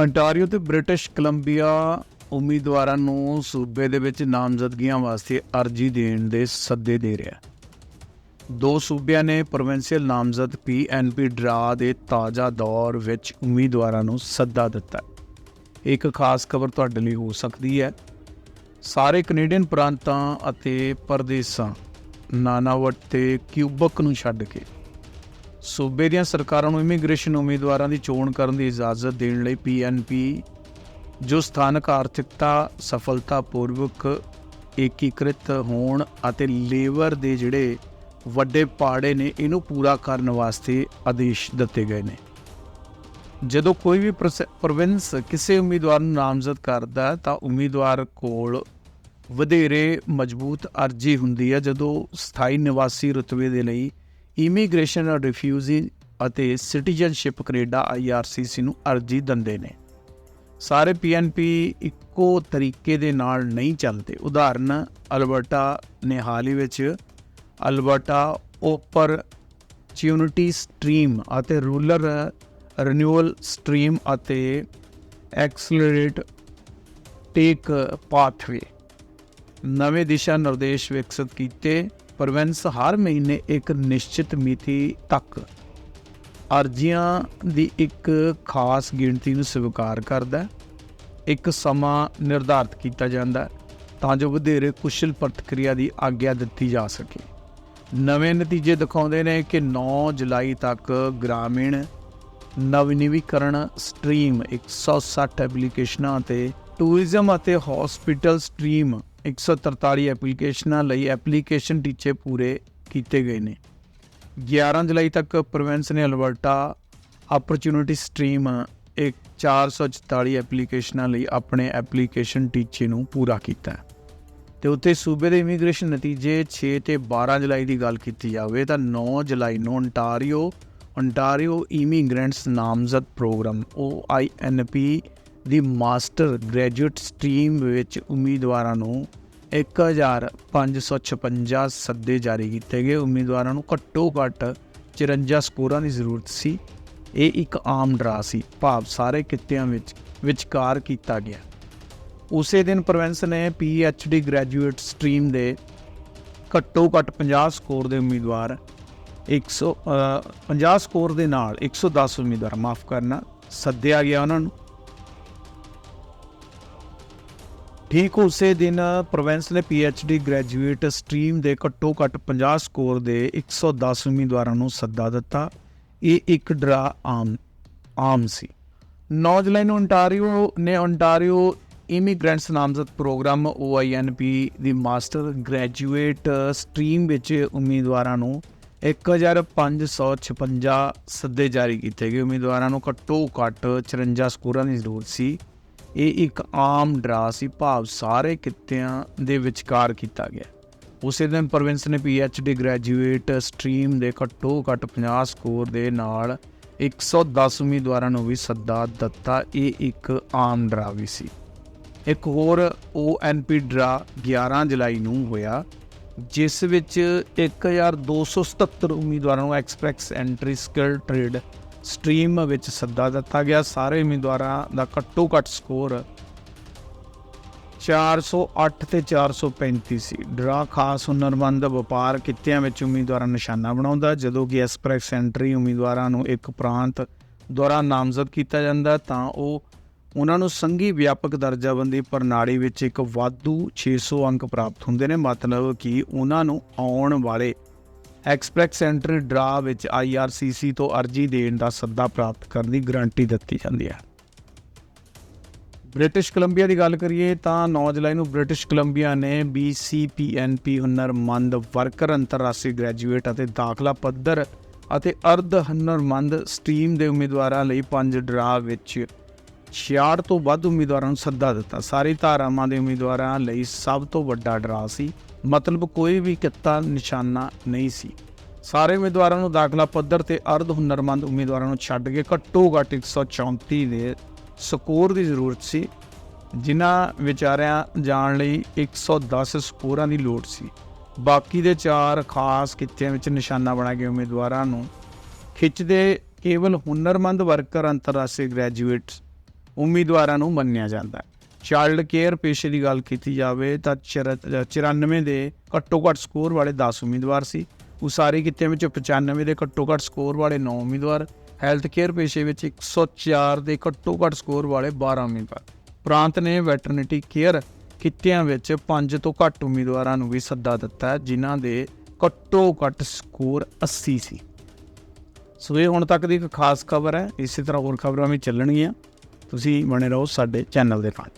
Ontario ਤੇ British Columbia ਉਮੀਦਵਾਰਾਂ ਨੂੰ ਸੂਬੇ ਦੇ ਵਿੱਚ ਨਾਮਜ਼ਦਗੀਆਂ ਵਾਸਤੇ ਅਰਜ਼ੀ ਦੇਣ ਦੇ ਸੱਦੇ ਦੇ ਰਿਹਾ ਹੈ। ਦੋ ਸੂਬਿਆਂ ਨੇ ਪ੍ਰੋਵਿੰਸ਼ੀਅਲ ਨਾਮਜ਼ਦ ਪੀਐਨਪੀ ਡਰਾ ਦੇ ਤਾਜ਼ਾ ਦੌਰ ਵਿੱਚ ਉਮੀਦਵਾਰਾਂ ਨੂੰ ਸੱਦਾ ਦਿੱਤਾ ਇੱਕ ਖਾਸ ਖਬਰ ਤੁਹਾਡੇ ਲਈ ਹੋ ਸਕਦੀ ਹੈ ਸਾਰੇ ਕੈਨੇਡੀਅਨ ਪ੍ਰਾਂਤਾਂ ਅਤੇ ਪ੍ਰਦੇਸਾਂ ਨਾਨਾਵਟ ਤੇ ਕਿਊਬਕ ਨੂੰ ਛੱਡ ਕੇ ਸੂਬੇ ਦੀਆਂ ਸਰਕਾਰਾਂ ਨੂੰ ਇਮੀਗ੍ਰੇਸ਼ਨ ਉਮੀਦਵਾਰਾਂ ਦੀ ਚੋਣ ਕਰਨ ਦੀ ਇਜਾਜ਼ਤ ਦੇਣ ਲਈ ਪੀਐਨਪੀ ਜੋ ਸਥਾਨਕ ਆਰਥਿਕਤਾ ਸਫਲਤਾਪੂਰਵਕ ਏਕੀਕ੍ਰਿਤ ਹੋਣ ਅਤੇ ਲੇਬਰ ਦੇ ਜਿਹੜੇ ਵੱਡੇ ਪਾੜੇ ਨੇ, ਇਹਨੂੰ ਪੂਰਾ ਕਰਨ ਵਾਸਤੇ ਆਦੇਸ਼ ਦਿੱਤੇ ਗਏ ਨੇ। ਜਦੋਂ ਕੋਈ ਵੀ ਪ੍ਰੋਵਿੰਸ ਕਿਸੇ ਉਮੀਦਵਾਰ ਨੂੰ ਨਾਮਜ਼ਦ ਕਰਦਾ ਤਾਂ ਉਮੀਦਵਾਰ ਕੋਲ ਵਧੇਰੇ ਮਜ਼ਬੂਤ ਅਰਜ਼ੀ ਹੁੰਦੀ ਹੈ, ਜਦੋਂ ਸਥਾਈ ਨਿਵਾਸੀ ਰੁਤਬੇ ਦੇ ਲਈ ਇਮੀਗ੍ਰੇਸ਼ਨ ਰਿਫਿਊਜੀ ਅਤੇ ਸਿਟੀਜ਼ਨਸ਼ਿਪ ਕੈਨੇਡਾ ਆਈਆਰਸੀਸੀ ਨੂੰ ਅਰਜ਼ੀ ਦਿੰਦੇ ਨੇ। ਸਾਰੇ ਪੀਐਨਪੀ ਇੱਕੋ ਤਰੀਕੇ ਦੇ ਨਾਲ ਨਹੀਂ ਚੱਲਦੇ। ਉਦਾਹਰਨ, ਅਲਬਰਟਾ ਨੇ ਹਾਲ ਹੀ ਵਿੱਚ ਅਲਬਰਟਾ ਓਪਰ ਚਿਊਨਿਟੀ ਸਟਰੀਮ ਅਤੇ ਰੂਲਰ ਰੀਨਿਊਅਲ ਸਟਰੀਮ ਅਤੇ ਐਕਸਲਰੇਟ ਟੇਕ ਪਾਥਵੇ ਨਵੇਂ ਦਿਸ਼ਾ ਨਿਰਦੇਸ਼ ਵਿਕਸਿਤ ਕੀਤੇ। ਪ੍ਰੋਵਿੰਸ ਹਰ ਮਹੀਨੇ ਇੱਕ ਨਿਸ਼ਚਿਤ ਮਿਤੀ ਤੱਕ ਅਰਜ਼ੀਆਂ ਦੀ ਇੱਕ ਖਾਸ ਗਿਣਤੀ ਨੂੰ ਸਵੀਕਾਰ ਕਰਦਾ ਇੱਕ ਸਮਾਂ ਨਿਰਧਾਰਤ ਕੀਤਾ ਜਾਂਦਾ ਤਾਂ ਜੋ ਵਧੇਰੇ ਕੁਸ਼ਲ ਪ੍ਰਤੀਕਿਰਿਆ ਦੀ ਆਗਿਆ ਦਿੱਤੀ ਜਾ ਸਕੇ। ਨਵੇਂ ਨਤੀਜੇ ਦਿਖਾਉਂਦੇ ਨੇ ਕਿ 9 ਜੁਲਾਈ ਤੱਕ ਗ੍ਰਾਮੀਣ ਨਵੀਨੀਕਰਨ ਸਟਰੀਮ 160 ਐਪਲੀਕੇਸ਼ਨਾਂ ਅਤੇ ਟੂਰਿਜ਼ਮ ਅਤੇ ਹਸਪੀਟਲ ਸਟਰੀਮ 143 ਐਪਲੀਕੇਸ਼ਨਾਂ ਲਈ ਐਪਲੀਕੇਸ਼ਨ ਟੀਚੇ ਪੂਰੇ ਕੀਤੇ ਗਏ ਨੇ। 11 ਜੁਲਾਈ ਤੱਕ ਪ੍ਰੋਵਿੰਸ ਨੇ ਅਲਬਰਟਾ ਅਪਰਚੂਨਿਟੀ ਸਟਰੀਮ ਇੱਕ 444 ਐਪਲੀਕੇਸ਼ਨਾਂ ਲਈ ਆਪਣੇ ਐਪਲੀਕੇਸ਼ਨ ਟੀਚੇ ਨੂੰ ਪੂਰਾ ਕੀਤਾ ਹੈ। ਤੇ ਉੱਥੇ ਸੂਬੇ ਦੇ ਇਮੀਗ੍ਰੇਸ਼ਨ ਨਤੀਜੇ 6 ਤੇ 12 ਜੁਲਾਈ ਦੀ ਗੱਲ ਕੀਤੀ ਜਾਵੇ ਤਾਂ 9 ਜੁਲਾਈ ਨੂੰ ਓਨਟਾਰੀਓ ਓਨਟਾਰੀਓ ਇਮੀਗ੍ਰੈਂਟਸ ਨਾਮਜ਼ਦ ਪ੍ਰੋਗਰਾਮ OINP ਦੀ ਮਾਸਟਰ ਗ੍ਰੈਜੂਏਟ ਸਟਰੀਮ ਵਿੱਚ ਉਮੀਦਵਾਰਾਂ ਨੂੰ 1556 ਸੱਦੇ ਜਾਰੀ ਕੀਤੇ ਗਏ। ਉਮੀਦਵਾਰਾਂ ਨੂੰ ਘੱਟੋ ਘੱਟ 54 ਸਕੋਰਾਂ ਦੀ ਜ਼ਰੂਰਤ ਸੀ। ਇਹ ਇੱਕ ਆਮ ਡਰਾ ਸੀ। ਭਾਵ ਸਾਰੇ ਕਿੱਤਿਆਂ ਵਿੱਚ ਵਿਚਕਾਰ ਕੀਤਾ ਗਿਆ। ਉਸੇ ਦਿਨ ਪ੍ਰੋਵਿੰਸ ਨੇ ਡੀ ਗ੍ਰੈਜੂਏਟ ਸਟਰੀਮ ਦੇ ਘੱਟੋ ਘੱਟ 50 ਸਕੋਰ ਦੇ ਉਮੀਦਵਾਰ 100 ਅ, 50 ਸਕੋਰ ਦੇ ਨਾਲ 110 ਉਮੀਦਵਾਰ ਮਾਫ ਕਰਨਾ ਸੱਦਿਆ ਗਿਆ ਉਹਨਾਂ ਨੂੰ। ਠੀਕ ਉਸੇ ਦਿਨ ਪ੍ਰੋਵਿੰਸ ਨੇ ਡੀ ਗ੍ਰੈਜੂਏਟ ਸਟਰੀਮ ਦੇ ਘੱਟੋ ਘੱਟ 50 ਸਕੋਰ ਦੇ 110 ਉਮੀਦਵਾਰਾਂ ਨੂੰ ਸੱਦਾ ਦਿੱਤਾ। ਇਹ ਇੱਕ ਡਰਾ ਆਮ ਆਮ ਸੀ। 9 ਜੁਲਾਈ ਨੂੰ ontario ਨੇ ontario ਇਮੀਗ੍ਰੈਂਟਸ ਨਾਮਜ਼ਦ ਪ੍ਰੋਗਰਾਮ OINP ਦੀ ਮਾਸਟਰ ਗ੍ਰੈਜੂਏਟ ਸਟਰੀਮ ਵਿੱਚ ਉਮੀਦਵਾਰਾਂ ਨੂੰ 1556 ਸੱਦੇ ਜਾਰੀ ਕੀਤੇ ਗਏ। ਉਮੀਦਵਾਰਾਂ ਨੂੰ ਘੱਟੋ ਘੱਟ 54 ਸਕੋਰਾਂ ਦੀ ਜ਼ਰੂਰਤ ਸੀ। ਇਹ ਇੱਕ ਆਮ ਡਰਾ ਸੀ, ਭਾਵ ਸਾਰੇ ਕਿੱਤਿਆਂ ਦੇ ਵਿਚਕਾਰ ਕੀਤਾ ਗਿਆ। ਉਸੇ ਦਿਨ ਪ੍ਰੋਵਿੰਸ ਨੇ ਡੀ ਗ੍ਰੈਜੂਏਟ ਸਟਰੀਮ ਦੇ ਘੱਟੋ ਘੱਟ 50 ਸਕੋਰ ਦੇ ਨਾਲ 110 ਉਮੀਦਵਾਰਾਂ ਨੂੰ ਵੀ ਸੱਦਾ ਦਿੱਤਾ। ਇਹ ਇੱਕ ਆਮ ਡਰਾ ਵੀ ਸੀ। ਇੱਕ ਹੋਰ ONP ਡਰਾ 11 ਜੁਲਾਈ ਨੂੰ ਹੋਇਆ, ਜਿਸ ਵਿੱਚ 1277 ਉਮੀਦਵਾਰਾਂ ਨੂੰ express entry skill trade stream ਵਿੱਚ ਸੱਦਾ ਦਿੱਤਾ ਗਿਆ। ਸਾਰੇ ਉਮੀਦਵਾਰਾਂ ਦਾ ਘੱਟੋ ਘੱਟ ਸਕੋਰ 408 ਤੇ 435 ਸੀ ਡਰਾ ਖਾਸ ਹੁਨਰਮੰਦ ਵਪਾਰ ਕਿੱਤਿਆਂ ਵਿੱਚ ਉਮੀਦਵਾਰਾਂ ਨਿਸ਼ਾਨਾ ਬਣਾਉਂਦਾ, ਜਦੋਂ ਕਿ ਐਕਸਪ੍ਰੈਸ ਐਂਟਰੀ ਉਮੀਦਵਾਰਾਂ ਨੂੰ ਇੱਕ ਪ੍ਰਾਂਤ ਦੁਆਰਾ ਨਾਮਜ਼ਦ ਕੀਤਾ ਜਾਂਦਾ, ਤਾਂ ਉਹ ਉਹਨਾਂ ਨੂੰ ਸੰਘੀ ਵਿਆਪਕ ਦਰਜਾਬੰਦੀ ਪ੍ਰਣਾਲੀ ਵਿੱਚ ਇੱਕ ਵਾਧੂ 600 ਅੰਕ ਪ੍ਰਾਪਤ ਹੁੰਦੇ ਨੇ। ਮਤਲਬ ਕਿ ਉਹਨਾਂ ਨੂੰ ਆਉਣ ਵਾਲੇ ਐਕਸਪ੍ਰੈਸ ਐਂਟਰੀ ਡਰਾ ਵਿੱਚ IRCC ਤੋਂ ਅਰਜ਼ੀ ਦੇਣ ਦਾ ਸੱਦਾ ਪ੍ਰਾਪਤ ਕਰਨ ਦੀ ਗਾਰੰਟੀ ਦਿੱਤੀ ਜਾਂਦੀ ਹੈ। ਬ੍ਰਿਟਿਸ਼ ਕੋਲੰਬੀਆ ਦੀ ਗੱਲ ਕਰੀਏ ਤਾਂ 9 ਜੁਲਾਈ ਨੂੰ ਬ੍ਰਿਟਿਸ਼ ਕੋਲੰਬੀਆ ਨੇ BCPNP ਹੁਨਰਮੰਦ ਵਰਕਰ, ਅੰਤਰਰਾਸ਼ਟਰੀ ਗ੍ਰੈਜੂਏਟ ਅਤੇ ਦਾਖਲਾ ਪੱਧਰ ਅਤੇ ਅਰਧ ਹੁਨਰਮੰਦ ਸਟਰੀਮ ਦੇ ਉਮੀਦਵਾਰਾਂ ਲਈ ਪੰਜ ਡਰਾ ਵਿੱਚ 66 ਤੋਂ ਵੱਧ ਉਮੀਦਵਾਰਾਂ ਨੂੰ ਸੱਦਾ ਦਿੱਤਾ। ਸਾਰੀ ਧਾਰਾਵਾਂ ਦੇ ਉਮੀਦਵਾਰਾਂ ਲਈ ਸਭ ਤੋਂ ਵੱਡਾ ਡਰਾ ਸੀ। ਮਤਲਬ ਕੋਈ ਵੀ ਕਿੱਤਾ ਨਿਸ਼ਾਨਾ ਨਹੀਂ ਸੀ। ਸਾਰੇ ਉਮੀਦਵਾਰਾਂ ਨੂੰ ਦਾਖਲਾ ਪੱਧਰ ਤੇ ਅਰਧ ਹੁਨਰਮੰਦ ਉਮੀਦਵਾਰਾਂ ਨੂੰ ਛੱਡ ਕੇ ਘੱਟੋ ਘੱਟ 134 ਦੇ ਸਕੋਰ ਦੀ ਜ਼ਰੂਰਤ ਸੀ, ਜਿਨ੍ਹਾਂ ਵਿਚਾਰਿਆਂ ਜਾਣ ਲਈ 110 ਸਕੋਰਾਂ ਦੀ ਲੋੜ ਸੀ। ਬਾਕੀ ਦੇ ਚਾਰ ਖਾਸ ਕਿੱਤਿਆਂ ਵਿੱਚ ਨਿਸ਼ਾਨਾ ਬਣਾ ਕੇ ਉਮੀਦਵਾਰਾਂ ਨੂੰ ਖਿੱਚਦੇ ਕੇਵਲ ਹੁਨਰਮੰਦ ਵਰਕਰ ਅੰਤਰਰਾਸ਼ਟਰੀ ਗ੍ਰੈਜੂਏਟਸ ਉਮੀਦਵਾਰਾਂ ਨੂੰ ਮੰਨਿਆ ਜਾਂਦਾ ਹੈ। ਚਾਈਲਡ ਕੇਅਰ ਪੇਸ਼ੇ ਦੀ ਗੱਲ ਕੀਤੀ ਜਾਵੇ ਤਾਂ ਚਰ- 94 ਦੇ ਘੱਟੋ ਘੱਟ ਸਕੋਰ ਵਾਲੇ 10 ਉਮੀਦਵਾਰ ਸੀ। ਉਸਾਰੀ ਕਿੱਤਿਆਂ ਵਿੱਚ 95 ਦੇ ਘੱਟੋ ਘੱਟ ਸਕੋਰ ਵਾਲੇ 9 ਉਮੀਦਵਾਰ। ਹੈਲਥ ਕੇਅਰ ਪੇਸ਼ੇ ਵਿੱਚ 104 ਦੇ ਘੱਟੋ ਘੱਟ ਸਕੋਰ ਵਾਲੇ 12 ਉਮੀਦਵਾਰ। ਪ੍ਰਾਂਤ ਨੇ ਵੈਟਰਨਿਟੀ ਕੇਅਰ ਕਿੱਤਿਆਂ ਵਿੱਚ 5 ਤੋਂ ਘੱਟ ਉਮੀਦਵਾਰਾਂ ਨੂੰ ਵੀ ਸੱਦਾ ਦਿੱਤਾ ਜਿਨ੍ਹਾਂ ਦੇ ਘੱਟੋ ਘੱਟ ਸਕੋਰ 80 ਸੀ। ਸੋ ਇਹ ਹੁਣ ਤੱਕ ਦੀ ਇੱਕ ਖਾਸ ਖਬਰ ਹੈ। ਇਸੇ ਤਰ੍ਹਾਂ ਹੋਰ ਖਬਰਾਂ ਵੀ ਚੱਲਣਗੀਆਂ। ਤੁਸੀਂ ਬਣੇ ਰਹੋ ਸਾਡੇ ਚੈਨਲ ਦੇ ਨਾਲ।